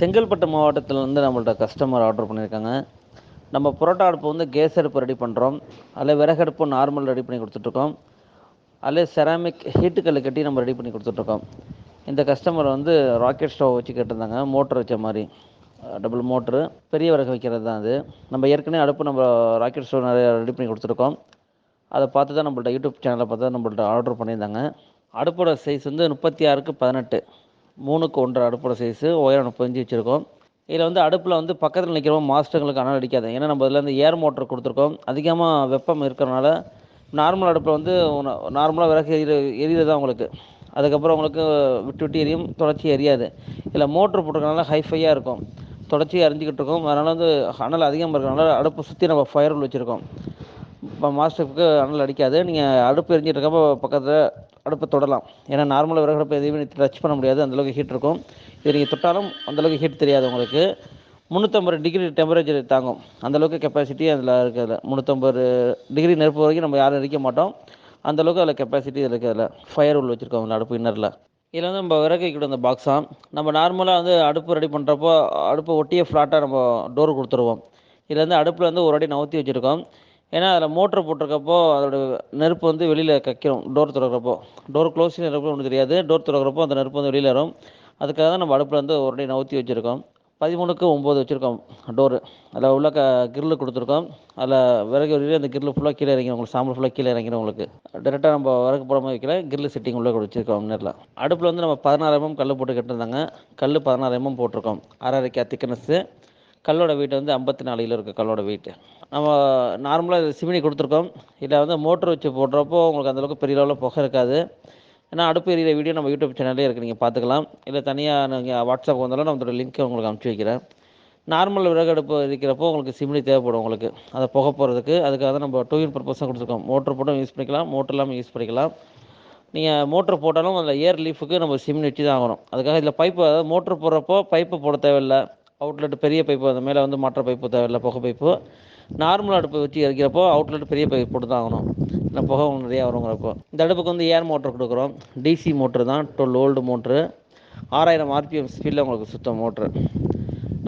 செங்கல்பட்டு மாவட்டத்தில் வந்து நம்மள்ட்ட கஸ்டமர் ஆர்டர் பண்ணியிருக்காங்க நம்ம புரோட்டா அடுப்பு வந்து கேஸ் அடுப்பு ரெடி பண்ணுறோம் அதில் விறகு அடுப்பு நார்மல் ரெடி பண்ணி கொடுத்துட்ருக்கோம். அதில் செராமிக் ஹீட்டு கல் கட்டி நம்ம ரெடி பண்ணி கொடுத்துட்ருக்கோம். இந்த கஸ்டமர் வந்து ராக்கெட் ஸ்டவ் வச்சு கேட்டிருந்தாங்க. மோட்டர் வச்ச மாதிரி. டபுள் மோட்ரு பெரிய விறகு வைக்கிறது தான் அது. நம்ம ஏற்கனவே அடுப்பு நம்ம ராக்கெட் ஸ்டவ் நிறைய ரெடி பண்ணி கொடுத்துருக்கோம் அதை பார்த்து தான் நம்மள்ட்ட யூடியூப் சேனலை பார்த்து தான் நம்மள்ட்ட ஆர்டர் பண்ணியிருந்தாங்க. அடுப்போட சைஸ் வந்து முப்பத்தி ஆறுக்கு பதினெட்டு. மூணுக்கு ஒன்றரை அடுப்போட சைஸு உயரம் முப்பத்தஞ்சு வச்சுருக்கோம். இதில் வந்து அடுப்பில் வந்து பக்கத்தில் நிற்கிறவங்க மாஸ்டர்களுக்கு அனல் அடிக்காது. ஏன்னா நம்ம இதில் வந்து ஏர் மோட்டர் கொடுத்துருக்கோம். அதிகமாக வெப்பம் இருக்கிறனால நார்மல் அடுப்பில் வந்து நார்மலாக விறகு எரிய எரியுது தான் உங்களுக்கு. அதுக்கப்புறம் உங்களுக்கு விட்டு விட்டு எரியும் தொடர்ச்சி எரியாது. இதில் மோட்ரு போட்டிருக்கனால ஹைஃபையாக இருக்கும். தொடர்ச்சி எரிஞ்சிக்கிட்டு இருக்கும். அதனால் வந்து அனல் அதிகமாக இருக்கிறனால அடுப்பு சுற்றி நம்ம ஃபயர் உள்ள வச்சுருக்கோம். இப்போ மாஸ்டருக்கு அனல் அடிக்காது. நீங்கள் அடுப்பு எரிஞ்சிட்டு இருக்கப்போ பக்கத்தில் அடுப்பை தொடலாம். ஏன்னா நார்மலாக விறகு அடுப்பு எதையுமே டச் பண்ண முடியாது. அந்தளவுக்கு ஹீட் இருக்கும். இது நீங்கள் தொட்டாலும் அந்தளவுக்கு ஹீட் தெரியாது உங்களுக்கு. முந்நூற்றம்பது டிகிரி டெம்பரேச்சர் தாங்கும். அந்தளவுக்கு கெப்பாசிட்டி அதில் இருக்குது முந்நூற்றம்பது டிகிரி நெருப்பு வரைக்கும் நம்ம யாரும் எரிக்க மாட்டோம். அந்தளவுக்கு அதில் கெப்பாசிட்டி இதில் இருக்குது அதில். ஃபயர் உள்ள வச்சுருக்கோம் அதில் அடுப்பு இன்னரில் இதில் வந்து நம்ம விறகு வைக்கிற அந்த பாக்ஸாக நம்ம நார்மலாக வந்து அடுப்பு ரெடி பண்ணுறப்போ அடுப்பை ஒட்டியே ஃப்ளாட்டாக நம்ம டோர் கொடுத்துருவோம். இதில் வந்து அடுப்பில் வந்து ஒரு அடி நவுத்தி வச்சுருக்கோம். ஏன்னா அதில் மோட்ரு போட்டிருக்கப்போ அதோட நெருப்பு வந்து வெளியில் கக்கிரும் டோர் திறக்கிறப்போ. டோர் க்ளோஸிங் நெருப்பு ஒன்றும் தெரியாது. டோர் திறக்கிறப்போ அந்த நெருப்பு வந்து வெளியில் வரும். அதுக்காக தான் நம்ம அடுப்பில் வந்து ஒரு அடி நவுத்தி வச்சுருக்கோம். பதிமூணுக்கு ஒம்பது வச்சுருக்கோம் டோரு அதில் உள்ள க கிரில்லு கொடுத்துருக்கோம். அதில் விறகு வெளியில் அந்த கிரில்லு ஃபுல்லாக கீழே இறங்கிடும் உங்களுக்கு சாம்பல் ஃபுல்லாக கீழே இறங்கிடும் உங்களுக்கு. டேரெக்டாக நம்ம விறகு போடாமல் வைக்கல. கிரில்லு செட்டிங் உள்ளே வச்சுருக்கோம் நேரில் அடுப்பில் வந்து நம்ம பதினாறு எம்எம் கல் போட்டு கட்டிருந்தாங்க கல் பதினாறு எம்எம் போட்டிருக்கோம். அரை அரைக்கா திக்னஸ்ஸு கல்லோட வெயிட் வந்து ஐம்பத்தி நாலு கிலோ இருக்குது கல்லோட வீட்டு நம்ம நார்மலாக சிமினி கொடுத்துருக்கோம். இதில் வந்து மோட்ரு வச்சு போடுறப்போ உங்களுக்கு அந்தளவுக்கு பெரிய அளவில் புகை இருக்காது. ஏன்னா அடுப்பு எரியிற வீடியோ நம்ம யூடியூப் சேனல்லே இருக்குது நீங்கள் பார்த்துக்கலாம். இல்லை தனியாக நீங்கள் வாட்ஸ்அப் வந்தாலும் நம்மளோட லிங்க்கை உங்களுக்கு அனுப்பிச்சி வைக்கிறேன். நார்மல் விறகு அடுப்பு இருக்கிறப்போ உங்களுக்கு சிமினி தேவைப்படும் உங்களுக்கு. அதை புகை போகிறதுக்கு அதுக்காக தான் நம்ம டூ இன் பர்பஸ் கொடுத்துருக்கோம். மோட்ரு போட்டும் யூஸ் பண்ணிக்கலாம். மோட்டர் இல்லாமல் யூஸ் பண்ணிக்கலாம். நீங்கள் மோட்ரு போட்டாலும் அதில் ஏர் லீஃபுக்கு நம்ம சிமினி வச்சு தான் ஆகணும். அதுக்காக இதில் பைப்பு அதாவது மோட்ரு போடுறப்போ பைப்பு போட தேவையில்லை. அவுட்லெட் பெரிய பைப்பு அந்த மேலே வந்து மாற்ற பைப்பு தேவையில்லை புகை பைப்பு நார்மல் அடுப்பை வச்சு எரிக்கிறப்போ அவுட்லெட் பெரிய பைப் போட்டு தான் ஆகணும். இல்லை புகை நிறையா வருங்கிறப்போ. இந்த அடுப்புக்கு வந்து ஏர் மோட்டர் கொடுக்குறோம். டிசி மோட்ரு தான் டுவெல் ஓல்டு மோட்ரு ஆறாயிரம் ஆர்பிஎம் ஸ்பீடில் உங்களுக்கு சுத்தம் மோட்ரு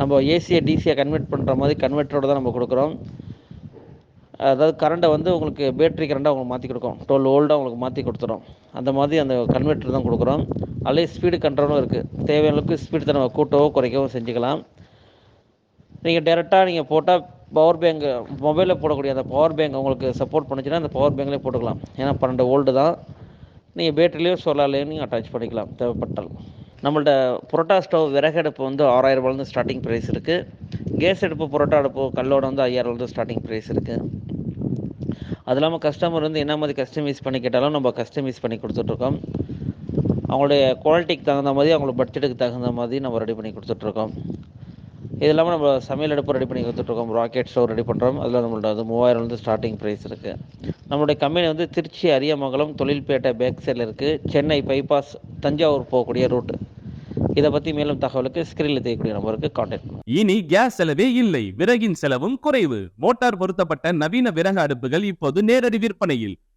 நம்ம ஏசியை டிசியை கன்வெர்ட் பண்ணுற மாதிரி கன்வெர்ட்டரோடு தான் நம்ம கொடுக்குறோம். அதாவது கரண்ட்டை வந்து உங்களுக்கு பேட்ரி கரண்ட்டாக உங்களுக்கு மாற்றி கொடுக்கும். டுவெல் ஓல்டாக உங்களுக்கு மாற்றி கொடுத்துரும் அந்த மாதிரி அந்த கன்வெர்ட்டர் தான் கொடுக்குறோம். அதே ஸ்பீடு கண்ட்ரோலும் இருக்குது தேவையான அளவுக்கு ஸ்பீடு தான் நம்ம கூட்டவோ குறைக்கவோ செஞ்சுக்கலாம். நீங்கள் டேரெக்டாக நீங்கள் போட்டால் பவர் பேங்க் மொபைலில் போடக்கூடிய அந்த பவர் பேங்க் உங்களுக்கு சப்போர்ட் பண்ணுச்சுன்னா அந்த பவர் பேங்க்லேயே போட்டுக்கலாம். ஏன்னா பன்னெண்டு வோல்டு தான். நீங்கள் பேட்டரிலேயோ சோலார்லேயோ நீங்கள் அட்டாச் பண்ணிக்கலாம். தேவைப்பட்டால். நம்மள்ட்ட புரோட்டா ஸ்டவ் விறகு அடுப்பு வந்து ஆறாயிரரூபாலேருந்து ஸ்டார்டிங் ப்ரைஸ் இருக்குது கேஸ் அடுப்பு புரோட்டா அடுப்பு கல்லோட வந்து ஐயாயிரம்லேருந்து ஸ்டார்டிங் ப்ரைஸ் இருக்குது அது இல்லாமல் கஸ்டமர் வந்து என்ன மாதிரி கஸ்டமைஸ் பண்ணி கேட்டாலும் நம்ம கஸ்டமைஸ் பண்ணி கொடுத்துட்ருக்கோம். அவங்களுடைய குவாலிட்டிக்கு தகுந்த மாதிரி அவங்களோட பட்ஜெட்டுக்கு தகுந்த மாதிரி நம்ம ரெடி பண்ணி கொடுத்துட்ருக்கோம். இது இல்லாமல் நம்ம சமையல் அடுப்பு ரெடி பண்ணி கொடுத்துட்ருக்கோம். ராக்கெட் ஸ்டவ் ரெடி பண்ணுறோம் அதில் நம்மள்ட்ட வந்து மூவாயிரம்லேருந்து ஸ்டார்டிங் ப்ரைஸ் இருக்குது நம்மளுடைய கம்பெனி வந்து திருச்சி அரியமங்கலம் தொழில்பேட்டை பேக் சைடில் இருக்குது சென்னை பைபாஸ் தஞ்சாவூர் போகக்கூடிய ரூட்டு இதை பற்றி மேலும் தகவலுக்கு ஸ்கிரீனில் தெரியக்கூடிய நம்பருக்கு காண்டாக்ட் இனி கேஸ் செலவே இல்லை. விறகின் செலவும் குறைவு. மோட்டார் பொருத்தப்பட்ட நவீன விறகு அடுப்புகள் இப்போது நேரடி விற்பனையில்.